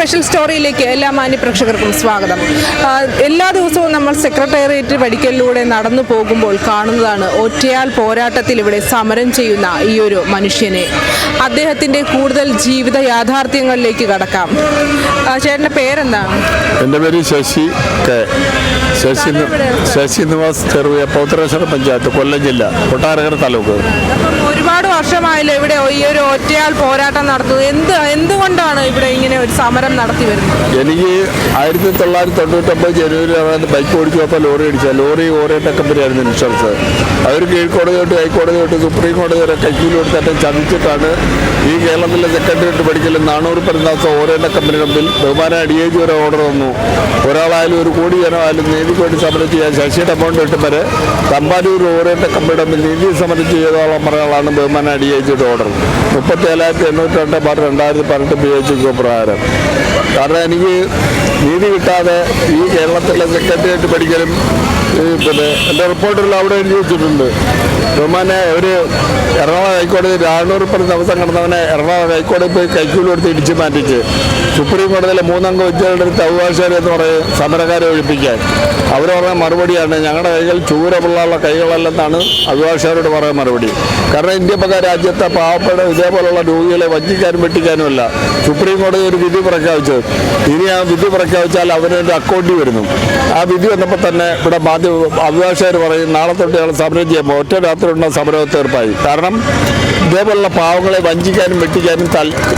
Special സ്റ്റോറിയിലേക്ക് എല്ലാ മാന്യപ്രേക്ഷകർക്കും സ്വാഗതം. എല്ലാ ദിവസവും നമ്മൾ സെക്രട്ടേറിയറ്റ് പഠിക്കലിലൂടെ നടന്നു പോകുമ്പോൾ കാണുന്നതാണ് ഒറ്റയാൽ പോരാട്ടത്തിൽ ഇവിടെ സമരം ചെയ്യുന്ന ഈ ഒരു മനുഷ്യനെ. അദ്ദേഹത്തിന്റെ കൂടുതൽ ജീവിത യാഥാർത്ഥ്യങ്ങളിലേക്ക് കടക്കാം. ചേട്ടന്റെ ചേട്ടന്റെ പേരെന്താണ്? എന്റെ പേര് ശശി കെ. ശശി ശശി നിവാസ് ചെറുവിയ പൗത്രേശ്വര പഞ്ചായത്ത് കൊല്ലം ജില്ല കൊട്ടാരക്കര താലൂക്ക്. ഒരുപാട് വർഷമായല്ലോ ഇവിടെ ഈ ഒരു ഒറ്റയാൾ പോരാട്ടം നടത്തുന്നത്? എന്ത് എന്തുകൊണ്ടാണ് ഇവിടെ ഇങ്ങനെ ഒരു സമരം നടത്തി വരുന്നത്? എനിക്ക് ആയിരത്തി തൊള്ളായിരത്തി തൊണ്ണൂറ്റൊമ്പത് ജനുവരിയിലാണ് ബൈക്ക് ഓടിച്ചപ്പോൾ ലോറി അടിച്ചത് ലോറി ഓറിയന്റ കമ്പനിയായിരുന്നു ഇൻഷുറൻസ്. അവർ കീഴ്ക്കോടതി തൊട്ട് ഹൈക്കോടതി തൊട്ട് സുപ്രീം കോടതി വരെ കൈക്കൂലി കൊടുത്തിട്ട് ചതിച്ചിട്ടാണ് ഈ കേരളത്തിലെ സെക്രട്ടേറിയറ്റ് പഠിക്കലും. നാനൂറ് പെരുന്നാസം ഓറിയന്റ കമ്പനിയുടെ മുമ്പിൽ ബഹുമാന ഡി ഐ ജി വരെ ഓർഡർ വന്നു. ഒരാളായാലും ഒരു കോടി ജനമായാലും നീതിക്ക് വേണ്ടി സമരം ചെയ്യാൻ ശശിയുടെ അമൗണ്ട് കിട്ടും വരെ തമ്പാനൂർ ഓറിയന്റ കമ്പനിയുടെ മുമ്പിൽ നീതി സമരം ചെയ്തോളം പറയാനാണ് ബഹുമാന ഡി ജിയുടെ ഓർഡർ മുപ്പത്തി ഏഴായിരത്തി എണ്ണൂറ്റി രണ്ട് ബാർ രണ്ടായിരത്തി പതിനെട്ട് പി എച്ച് പ്രകാരം. കാരണം എനിക്ക് നീതി കിട്ടാതെ ഈ കേരളത്തിലെ സെക്രട്ടേറിയറ്റ് പഠിക്കലും പിന്നെ എന്റെ റിപ്പോർട്ടിൽ അവിടെ എഴുതി വെച്ചിട്ടുണ്ട്. ബഹുമാനെ ഒരു എറണാകുളം ഹൈക്കോടതി നാനൂറ് പറഞ്ഞ ദിവസം കിടന്നവനെ എറണാകുളം ഹൈക്കോടതി പോയി കൈക്കൂലി കൊടുത്ത് ഇടിച്ചു മാറ്റിച്ച്. സുപ്രീം കോടതിയിലെ മൂന്നംഗ വിദ്യാർത്ഥി അവകാശം എന്ന് പറയും സമരക്കാരെ ഒഴിപ്പിക്കാൻ. അവർ പറഞ്ഞ മറുപടിയാണ് ഞങ്ങളുടെ കൈകൾ ചൂരമുള്ള കൈകളല്ലെന്നാണ് അഭിഭാഷകരോട് പറയാൻ മറുപടി. കാരണം ഇന്ത്യ പക രാജ്യത്തെ പാവപ്പെട്ട ഇതേപോലുള്ള രോഗികളെ വഞ്ചിക്കാനും വെട്ടിക്കാനുമല്ല സുപ്രീം കോടതി ഒരു വിധി പ്രഖ്യാപിച്ചത് ഇനി ആ വിധി പ്രഖ്യാപിച്ചാൽ അവരൊരു അക്കൗണ്ടിൽ വരുന്നു. ആ വിധി വന്നപ്പോൾ തന്നെ ഇവിടെ മാധ്യമ അഭിഭാഷകർ പറയും നാളെ തൊട്ട് ഞങ്ങൾ സമരം ചെയ്യുമ്പോൾ ഒറ്റ രാത്രിയുള്ള സമരം തീർപ്പായി. കാരണം ഇതേപോലുള്ള പാവങ്ങളെ വഞ്ചിക്കാനും വെട്ടിക്കാനും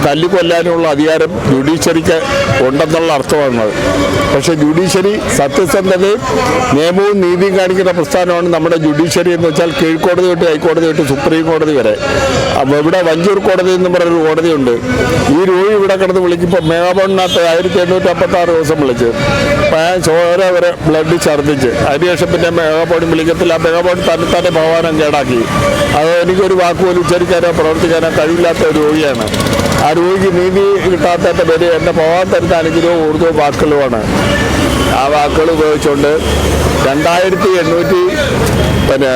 തല്ലിക്കൊല്ലാനുമുള്ള അധികാരം ജുഡീഷ്യറിക്ക് ഉണ്ടെന്നുള്ള അർത്ഥമാണ് പക്ഷേ ജുഡീഷ്യറി സത്യസന്ധതയും നിയമവും നീതിയും കാണിക്കുന്ന പ്രസ്ഥാനമാണ് നമ്മുടെ ജുഡീഷ്യറി എന്ന് വെച്ചാൽ കീഴ്ക്കോടതി തൊട്ട് ഹൈക്കോടതി തൊട്ട് സുപ്രീം കോടതി വരെ. അപ്പോൾ ഇവിടെ വഞ്ചൂർ കോടതി എന്ന് പറയുന്നൊരു കോടതിയുണ്ട്. ഈ രൂപ ഇവിടെ കിടന്ന് വിളിക്കുമ്പോൾ മേഘാബോണിനകത്ത് ആയിരത്തി എണ്ണൂറ്റി അമ്പത്തി ആറ് ദിവസം വിളിച്ച് ചോര വരെ ബ്ലഡ് ഛർദ്ദിച്ച്. അതിനുശേഷം പിന്നെ മേഘാബോണി വിളിക്കത്തില്ല. മേഘാബോണി തന്നെ തന്നെ ഭഗവാനം കേടാക്കി. അത് എനിക്കൊരു വാക്കുപോലും ഉച്ചരിക്കാനോ പ്രവർത്തിക്കാനോ കഴിയില്ലാത്ത ഒരു രോഗിയാണ്. ആ രോഗിക്ക് നീതി കിട്ടാത്തതിന്റെ പേര് എന്റെ പോകാൻ തരുന്ന അനുഗ്രഹവും ഊർജ വാക്കുകളുമാണ്. ആ വാക്കുകൾ ഉപയോഗിച്ചുകൊണ്ട് രണ്ടായിരത്തി എണ്ണൂറ്റി പിന്നെ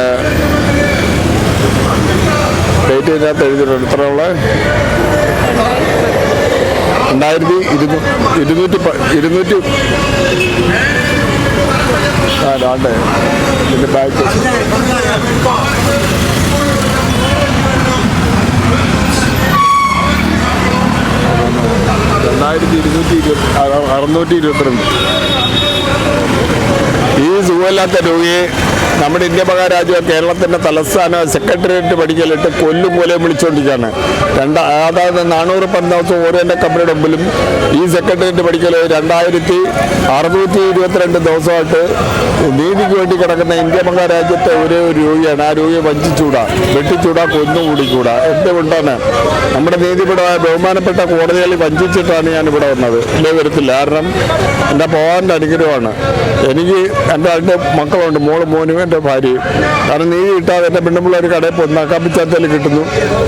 ഡേറ്റ് ഇതിനകത്ത് എഴുതിയിട്ടുണ്ട്. എത്രയുള്ള രണ്ടായിരത്തി ഇരുന്നൂ ഇരുന്നൂറ്റി ഇരുന്നൂറ്റി ആ രാണ്ടേ. ഇതിന്റെ ബാക്ക് രണ്ടായിരത്തി ഇരുന്നൂറ്റി ഇരുപത്തി അറുന്നൂറ്റി ഇരുപത്തിരണ്ട്. ഈ സുഖമില്ലാത്ത രോഗിയെ നമ്മുടെ ഇന്ത്യ മഹാരാജ്യം കേരളത്തിന്റെ തലസ്ഥാന സെക്രട്ടേറിയറ്റ് പഠിക്കലിട്ട് കൊല്ലും കൊലയും വിളിച്ചുകൊണ്ടിരിക്കുകയാണ്. രണ്ട് അതായത് നാനൂറ് പന്ത്രണ്ട് ഓരോന്റെ കമ്പനിയുടെ മുമ്പിലും ഈ സെക്രട്ടേറിയറ്റ് പഠിക്കൽ രണ്ടായിരത്തി അറുന്നൂറ്റി ഇരുപത്തിരണ്ട് ദിവസമായിട്ട് നീതിക്ക് വേണ്ടി കിടക്കുന്ന ഇന്ത്യ മഹാരാജ്യത്തെ ഒരേ ഒരു രോഗിയാണ്. ആ രോഗിയെ വഞ്ചിച്ചൂടാ വെട്ടിച്ചൂടാ കൊന്നുകൂടിക്കൂടാ എന്തുകൊണ്ടാണ് നമ്മുടെ നീതിപരമായ ബഹുമാനപ്പെട്ട കോടതികളിൽ വഞ്ചിച്ചിട്ടാണ് ഞാൻ ഇവിടെ വന്നത്. ഇല്ലേ വരത്തില്ല. കാരണം എന്റെ പോകാന്റെ അനുഗ്രഹമാണ്. എനിക്ക് എന്റെ രണ്ട് മക്കളുണ്ട്. മോൾ മോനും എന്റെ ഭാര്യയും. കാരണം നീതി കിട്ടാതെ എന്റെ ഒരു കടയിൽ പോയി നക്കാപ്പിച്ചാത്തൽ കിട്ടുന്നു.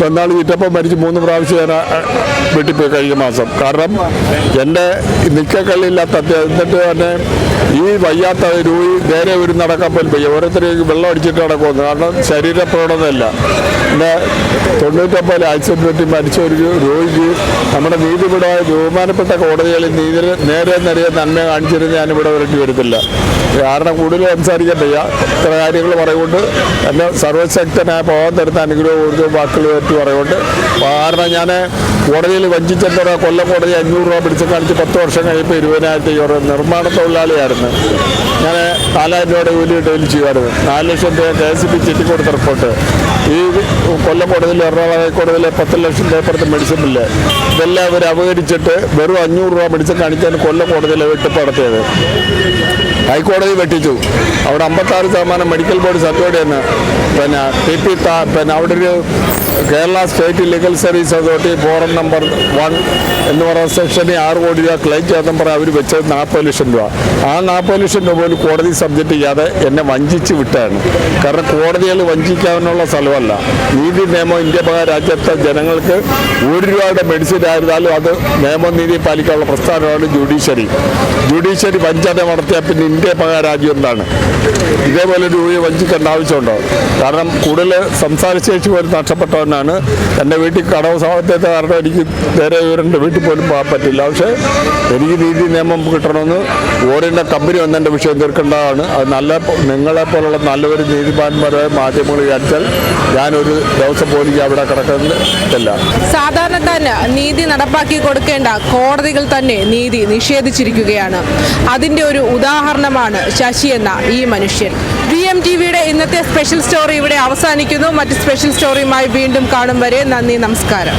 എന്നാൾ ഇറ്റപ്പം മരിച്ച് മൂന്ന് പ്രാവശ്യം ഞാൻ വെട്ടിപ്പോയി കഴിഞ്ഞ മാസം. കാരണം എന്റെ നിൽക്കക്കള്ളില്ലാത്ത എന്നിട്ട് തന്നെ ഈ വയ്യാത്ത രൂപി നേരെ ഒരു നടക്കാൻ പോലും വയ്യ ഓരോരുത്തരും വെള്ളം അടിച്ചിട്ട് നടക്കുന്നു കാരണം ശരീര പ്രവണതയല്ല പിന്നെ തൊണ്ണൂറ്റൊമ്പതിൽ ആക്സിഡന്റ് പറ്റി മരിച്ച ഒരു രോഗിക്ക് നമ്മുടെ നീതിപരമായ ബഹുമാനപ്പെട്ട കോടതികളിൽ നീതി നേരെ നിറയെ നന്മ കാണിച്ചിരുന്ന് ഞാനിവിടെ വരട്ടി വരുത്തില്ല. കാരണം കൂടുതൽ സംസാരിക്കാൻ ഇത്ര കാര്യങ്ങൾ പറയുകൊണ്ട് എന്നെ സർവശക്തനായ പോകാൻ തരുന്ന അനുഗ്രഹം ഊർജവും വാക്കുകൾ പറ്റി പറയുകൊണ്ട്. കാരണം ഞാൻ കോടതിയിൽ വഞ്ചിച്ചെന്താ പറയുക കൊല്ലം കോടതി അഞ്ഞൂറ് രൂപ പിടിച്ച് കാണിച്ച് പത്ത് വർഷം കഴിയുമ്പോൾ ഇരുപതിനായിരത്തി ഒരു നിർമ്മാണ തൊഴിലാളിയായിരുന്നു. ഞാൻ നാലായിരം രൂപയുടെ കൂലി ഡെയിലി ചെയ്യുമായിരുന്നു. നാല് ലക്ഷം രൂപ കെ എസ് ബി ചെറ്റിക്കൊടുത്ത കൊടുത്ത റിപ്പോർട്ട്. ഈ കൊല്ലം കോടതിയിൽ എറണാകുളം ഹൈക്കോടതിയിൽ പത്ത് ലക്ഷം രൂപ മെഡിസിൻ ബില്ല് ഇതെല്ലാം അവർ അപകരിച്ചിട്ട് വെറും അഞ്ഞൂറ് രൂപ മെഡിസിൻ കാണിച്ചാണ് കൊല്ലം കോടതിയിലെ വെട്ടിപ്പ് നടത്തിയത്. ഹൈക്കോടതി വെട്ടിച്ചു. അവിടെ അമ്പത്താറ് ശതമാനം മെഡിക്കൽ ബോർഡ് സർട്ടിഫൈഡ് തന്നെ പിന്നെ ടി പി താ പിന്നെ അവിടെ ഒരു Kerala state legal service authority forum number one എന്ന് പറയുന്ന സെക്ഷനിൽ ആറ് കോടി രൂപ ക്ലെയിം ചെയ്യാത്ത പറയാൻ അവർ വെച്ചത് നാൽപ്പത് ലക്ഷം രൂപ. ആ നാൽപ്പത് ലക്ഷം രൂപ പോലും കോടതി സബ്ജക്റ്റ് ചെയ്യാതെ എന്നെ വഞ്ചിച്ച് വിട്ടാണ്. കാരണം കോടതികൾ വഞ്ചിക്കാനുള്ള സ്ഥലമല്ല നീതി നിയമം ഇന്ത്യ രാജ്യത്തെ ജനങ്ങൾക്ക് ഒരു രൂപയുടെ മെഡിസിൻ ആയിരുന്നാലും അത് നിയമം നീതി പാലിക്കാനുള്ള പ്രസ്ഥാനമാണ് ജുഡീഷ്യറി ജുഡീഷ്യറി വഞ്ചന നടത്തിയാൽ പിന്നെ ഇന്ത്യ മഹാരാജ്യം എന്താണ്? ഇതേപോലെ രൂപയെ വഞ്ചിക്കേണ്ട ആവശ്യമുണ്ടോ? കാരണം കൂടുതൽ സംസാരശേഷി പോലും നഷ്ടപ്പെട്ടവനാണ്. എന്റെ വീട്ടിൽ കടവ് സാഹചര്യത്തെ കാരണം എനിക്ക് വേറെ വിവരന്റെ വീട്ടിൽ പോലും പോകാൻ പറ്റില്ല. പക്ഷേ എനിക്ക് നീതി നിയമം കിട്ടണമെന്ന് ഓരോ കമ്പനി വന്ന് എന്റെ വിഷയം തീർക്കേണ്ടതാണ്. അത് നല്ല നിങ്ങളെപ്പോലുള്ള നല്ലൊരു നീതിമാന്മാരായ മാധ്യമങ്ങൾ വിചാരിച്ചാൽ ഞാനൊരു ദിവസം പോലും അവിടെ കിടക്കുന്നില്ല സാധാരണ തന്നെ നീതി നടപ്പാക്കി കൊടുക്കേണ്ട കോടതികൾ തന്നെ നീതി നിഷേധിച്ചിരിക്കുകയാണ്. അതിന്റെ ഒരു ഉദാഹരണമാണ് ശശി എന്ന ഈ മനുഷ്യൻ. വി എം ടി വിയുടെ ഇന്നത്തെ സ്പെഷ്യൽ സ്റ്റോറി ഇവിടെ അവസാനിക്കുന്നു. മറ്റ് സ്പെഷ്യൽ സ്റ്റോറിയുമായി വീണ്ടും കാണും വരെ. നന്ദി നമസ്കാരം.